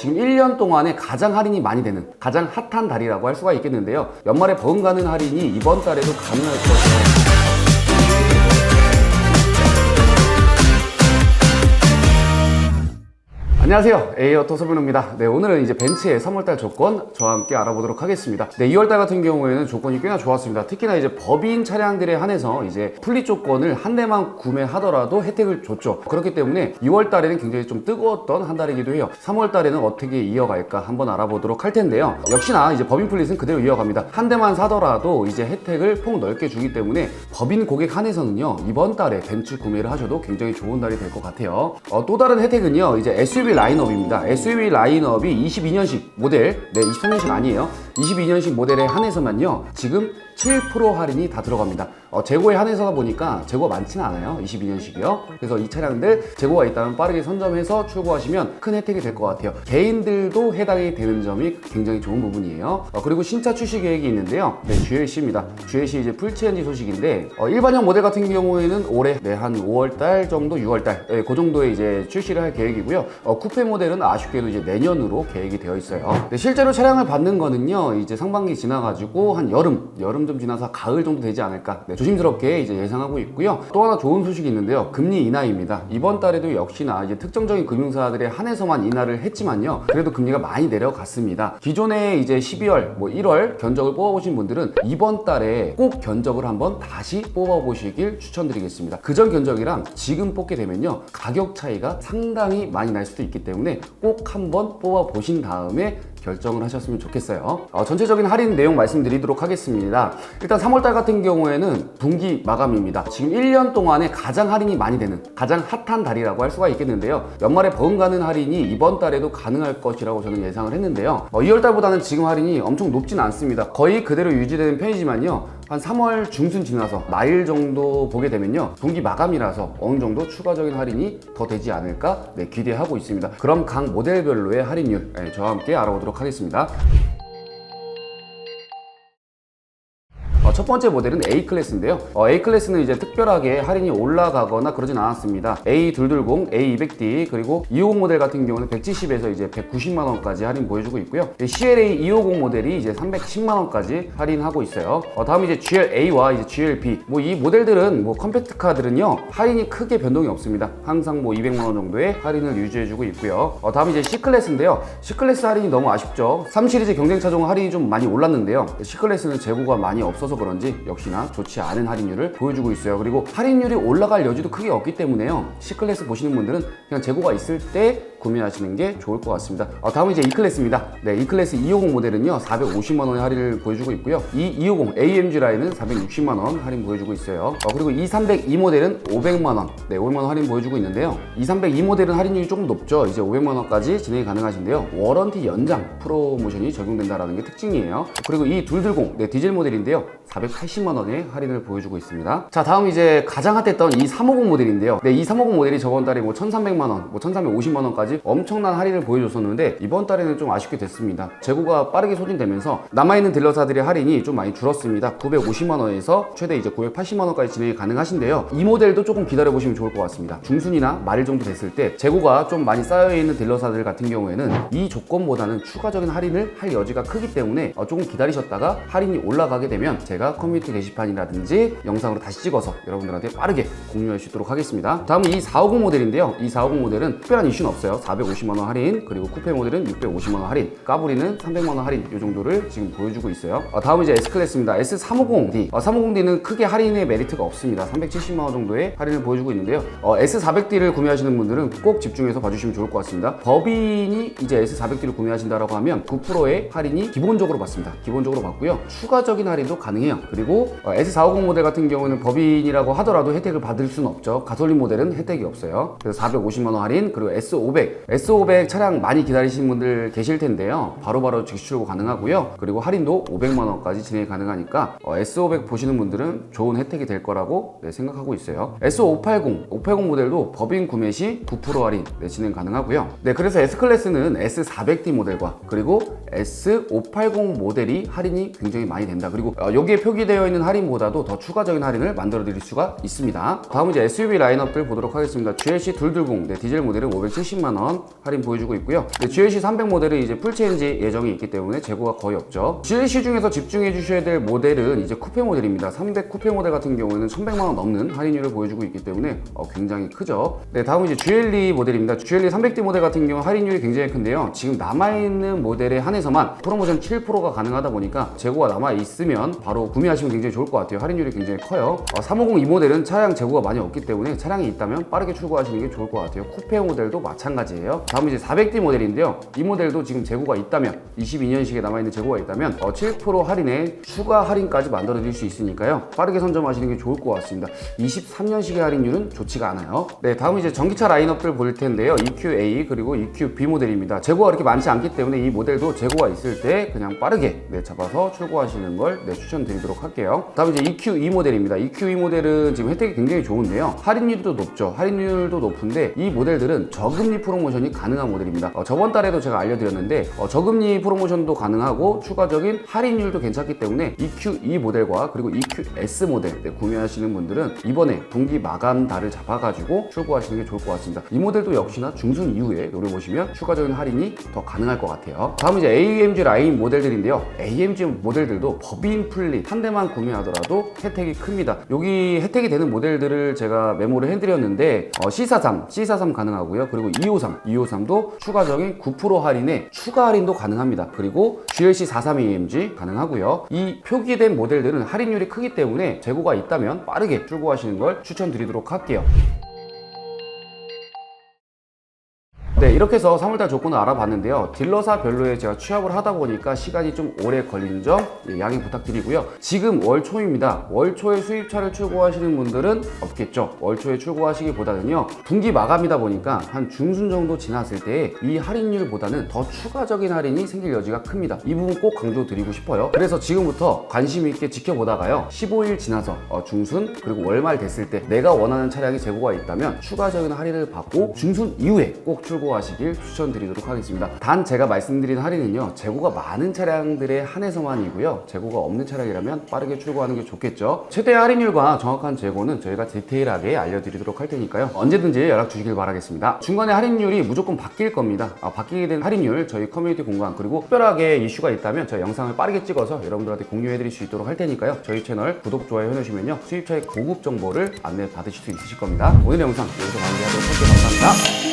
지금 1년 동안에 가장 할인이 많이 되는 가장 핫한 달이라고 할 수가 있겠는데요. 연말에 버금가는 할인이 이번 달에도 가능할 것이에요. 안녕하세요. 에이어토 소변호입니다. 네, 오늘은 이제 벤츠의 3월달 조건 저와 함께 알아보도록 하겠습니다. 네, 2월달 같은 경우에는 조건이 꽤나 좋았습니다. 특히나 이제 법인 차량들에 한해서 이제 플리 조건을 한 대만 구매하더라도 혜택을 줬죠. 그렇기 때문에 2월달에는 굉장히 좀 뜨거웠던 한 달이기도 해요. 3월달에는 어떻게 이어갈까 한번 알아보도록 할 텐데요. 역시나 이제 법인 플릿은 그대로 이어갑니다. 한 대만 사더라도 이제 혜택을 폭 넓게 주기 때문에 법인 고객 한해서는요 이번 달에 벤츠 구매를 하셔도 굉장히 좋은 달이 될 것 같아요. 어, 또 다른 혜택은요 이제 SUV 라인업입니다. SUV 라인업이 22년식 모델, 네 23년식 아니에요. 22년식 모델에 한해서만요 지금 7% 할인이 다 들어갑니다. 어, 재고에 한해서다 보니까 재고가 많지는 않아요. 22년식이요. 그래서 이 차량들 재고가 있다면 빠르게 선점해서 출고하시면 큰 혜택이 될 것 같아요. 개인들도 해당이 되는 점이 굉장히 좋은 부분이에요. 어, 그리고 신차 출시 계획이 있는데요. 네, GLC입니다. GLC 이제 풀체인지 소식인데 어, 일반형 모델 같은 경우에는 올해 네, 한 5월 달 정도, 6월 달 네, 그 정도에 이제 출시를 할 계획이고요. 어, 쿠페 모델은 아쉽게도 이제 내년으로 계획이 되어 있어요. 네, 실제로 차량을 받는 거는요. 이제 상반기 지나가지고 한 여름, 여름 좀 지나서 가을 정도 되지 않을까. 네, 조심스럽게 이제 예상하고 있고요. 또 하나 좋은 소식이 있는데요. 금리 인하입니다. 이번 달에도 역시나 이제 특정적인 금융사들에 한해서만 인하를 했지만요. 그래도 금리가 많이 내려갔습니다. 기존에 이제 12월, 뭐 1월 견적을 뽑아보신 분들은 이번 달에 꼭 견적을 한번 다시 뽑아보시길 추천드리겠습니다. 그전 견적이랑 지금 뽑게 되면요. 가격 차이가 상당히 많이 날 수도 있기 때문에 꼭 한번 뽑아보신 다음에 결정을 하셨으면 좋겠어요. 어, 전체적인 할인 내용 말씀드리도록 하겠습니다. 일단 3월달 같은 경우에는 분기 마감입니다. 지금 1년 동안에 가장 할인이 많이 되는 가장 핫한 달이라고 할 수가 있겠는데요. 연말에 버금 가는 할인이 이번 달에도 가능할 것이라고 저는 예상을 했는데요. 어, 2월 달보다는 지금 할인이 엄청 높진 않습니다. 거의 그대로 유지되는 편이지만요. 한 3월 중순 지나서 나일 정도 보게 되면요 분기 마감이라서 어느 정도 추가적인 할인이 더 되지 않을까 네, 기대하고 있습니다 그럼 각 모델별로의 할인율 네, 저와 함께 알아보도록 하겠습니다 어, 첫 번째 모델은 A 클래스인데요. 어, A 클래스는 이제 특별하게 할인이 올라가거나 그러진 않았습니다. A220, A200D 그리고 250 모델 같은 경우는 170에서 이제 190만 원까지 할인 보여주고 있고요. CLA 250 모델이 이제 310만 원까지 할인하고 있어요. 어, 다음 이제 GLA와 이제 GLB 뭐 이 모델들은 뭐 컴팩트 카들은요 할인이 크게 변동이 없습니다. 항상 뭐 200만 원 정도의 할인을 유지해주고 있고요. 어, 다음 이제 C 클래스인데요. C 클래스 할인이 너무 아쉽죠. 3 시리즈 경쟁 차종 할인이 좀 많이 올랐는데요. C 클래스는 재고가 많이 없어서 그런지 역시나 좋지 않은 할인율을 보여주고 있어요. 그리고 할인율이 올라갈 여지도 크게 없기 때문에요. C클래스 보시는 분들은 그냥 재고가 있을 때 구매하시는 게 좋을 것 같습니다. 어, 다음은 이제 E클래스입니다. 네, E클래스 250 모델은요, 450만 원의 할인을 보여주고 있고요. 이 250 AMG 라인은 460만 원 할인 보여주고 있어요. 어, 그리고 2302 모델은 500만 원, 네, 500만 원 할인 보여주고 있는데요. 2302 모델은 할인율이 조금 높죠. 이제 500만 원까지 진행이 가능하신데요. 워런티 연장 프로모션이 적용된다라는 게 특징이에요. 그리고 이 둘들공, 네, 디젤 모델인데요. 480만 원의 할인을 보여주고 있습니다. 자, 다음 이제 가장 핫했던 이 350 모델인데요. 네, 이 350 모델이 저번 달에 뭐 1,300만 원, 뭐 1,350만 원까지 엄청난 할인을 보여줬었는데 이번 달에는 좀 아쉽게 됐습니다. 재고가 빠르게 소진되면서 남아있는 딜러사들의 할인이 좀 많이 줄었습니다. 950만 원에서 최대 이제 980만 원까지 진행이 가능하신데요. 이 모델도 조금 기다려 보시면 좋을 것 같습니다. 중순이나 말 정도 됐을 때 재고가 좀 많이 쌓여 있는 딜러사들 같은 경우에는 이 조건보다는 추가적인 할인을 할 여지가 크기 때문에 어, 조금 기다리셨다가 할인이 올라가게 되면 제가 커뮤니티 게시판이라든지 영상으로 다시 찍어서 여러분들한테 빠르게 공유할 수 있도록 하겠습니다. 다음은 이 450 모델인데요. 이 450 모델은 특별한 이슈는 없어요. 450만 원 할인, 그리고 쿠페 모델은 650만 원 할인, 까브리는 300만 원 할인 이 정도를 지금 보여주고 있어요. 어, 다음은 이제 S 클래스입니다. S350D. 어, 350D는 크게 할인의 메리트가 없습니다. 370만 원 정도의 할인을 보여주고 있는데요. 어, S400D를 구매하시는 분들은 꼭 집중해서 봐주시면 좋을 것 같습니다. 법인이 이제 S400D를 구매하신다라고 하면 9%의 할인이 기본적으로 받습니다. 기본적으로 받고요. 추가적인 할인도 가능해요. 그리고 어, S450 모델 같은 경우는 법인이라고 하더라도 혜택을 받을 수는 없죠. 가솔린 모델은 혜택이 없어요. 그래서 450만 원 할인 그리고 S500 S500 차량 많이 기다리시는 분들 계실 텐데요. 바로바로 즉시 출고 가능하고요. 그리고 할인도 500만 원까지 진행이 가능하니까 어, S500 보시는 분들은 좋은 혜택이 될 거라고 네, 생각하고 있어요. S580 580 모델도 법인 구매 시 9% 할인 네, 진행 가능하고요. 네, 그래서 S 클래스는 S400D 모델과 그리고 S580 모델이 할인이 굉장히 많이 된다. 그리고 어, 여기에 표기되어 있는 할인보다도 더 추가적인 할인을 만들어 드릴 수가 있습니다. 다음은 이제 SUV 라인업들 보도록 하겠습니다. GLC 220 네, 디젤 모델은 570만 원, 원 할인 보여주고 있고요. 네, GLC 300 모델은 이제 풀체인지 예정이 있기 때문에 재고가 거의 없죠. GLC 중에서 집중해 주셔야 될 모델은 이제 쿠페 모델입니다. 300 쿠페 모델 같은 경우에는 1100만 원 넘는 할인율을 보여주고 있기 때문에 어, 굉장히 크죠. 네, 다음은 이제 GLE 모델입니다. GLE 300D 모델 같은 경우 할인율이 굉장히 큰데요. 지금 남아있는 모델에 한해서만 프로모션 7%가 가능하다 보니까 재고가 남아있으면 바로 구매하시면 굉장히 좋을 것 같아요. 할인율이 굉장히 커요. 어, 350 이 모델은 차량 재고가 많이 없기 때문에 차량이 있다면 빠르게 출고하시는 게 좋을 것 같아요. 쿠페 모델도 마찬가지 예요. 다음은 이제 400D 모델인데요. 이 모델도 지금 재고가 있다면 22년식에 남아있는 재고가 있다면 어, 7% 할인에 추가 할인까지 만들어 드릴 수 있으니까요. 빠르게 선점하시는 게 좋을 것 같습니다. 23년식의 할인율은 좋지가 않아요. 네, 다음은 이제 전기차 라인업들 볼 텐데요. EQA 그리고 EQB 모델입니다. 재고가 그렇게 많지 않기 때문에 이 모델도 재고가 있을 때 그냥 빠르게 네, 잡아서 출고하시는 걸 네, 추천드리도록 할게요. 다음 이제 EQE 모델입니다. EQE 모델은 지금 혜택이 굉장히 좋은데요. 할인율도 높죠. 할인율도 높은데 이 모델들은 저금리 프로모션이 가능한 모델입니다. 어, 저번 달에도 제가 알려드렸는데 어, 저금리 프로모션도 가능하고 추가적인 할인율도 괜찮기 때문에 EQE 모델과 그리고 EQS 모델 네, 구매하시는 분들은 이번에 분기 마감 달을 잡아가지고 출고하시는 게 좋을 것 같습니다. 이 모델도 역시나 중순 이후에 노려보시면 추가적인 할인이 더 가능할 것 같아요. 다음 이제 AMG 라인 모델들인데요. AMG 모델들도 법인 플릿 한 대만 구매하더라도 혜택이 큽니다. 여기 혜택이 되는 모델들을 제가 메모를 해드렸는데 어, C43, C43 가능하고요. 그리고 253, 253도 추가적인 9% 할인에 추가 할인도 가능합니다. 그리고 GLC 43AMG 가능하고요. 이 표기된 모델들은 할인율이 크기 때문에 재고가 있다면 빠르게 출고하시는 걸 추천드리도록 할게요. 네, 이렇게 해서 3월달 조건을 알아봤는데요. 딜러사별로에 제가 취합을 하다 보니까 시간이 좀 오래 걸리는 점 예, 양해 부탁드리고요. 지금 월 초입니다. 월 초에 수입차를 출고하시는 분들은 없겠죠. 월 초에 출고하시기보다는요. 분기 마감이다 보니까 한 중순 정도 지났을 때이 할인율보다는 더 추가적인 할인이 생길 여지가 큽니다. 이 부분 꼭 강조드리고 싶어요. 그래서 지금부터 관심 있게 지켜보다가요. 15일 지나서 어, 중순 그리고 월말 됐을 때 내가 원하는 차량이 재고가 있다면 추가적인 할인을 받고 중순 이후에 꼭 출 고하시길 추천드리도록 하겠습니다. 단 제가 말씀드린 할인은요. 재고가 많은 차량들에 한해서만이고요. 재고가 없는 차량이라면 빠르게 출고하는 게 좋겠죠. 최대 할인율과 정확한 재고는 저희가 디테일하게 알려드리도록 할 테니까요. 언제든지 연락 주시길 바라겠습니다. 중간에 할인율이 무조건 바뀔 겁니다. 아, 바뀌게 된 할인율 저희 커뮤니티 공간 그리고 특별하게 이슈가 있다면 저희 영상을 빠르게 찍어서 여러분들한테 공유해드릴 수 있도록 할 테니까요. 저희 채널 구독, 좋아요 해놓으시면요. 수입차의 고급 정보를 안내 받으실 수 있으실 겁니다. 오늘 영상 여기서 마무리하도록 할게요. 감사합니다.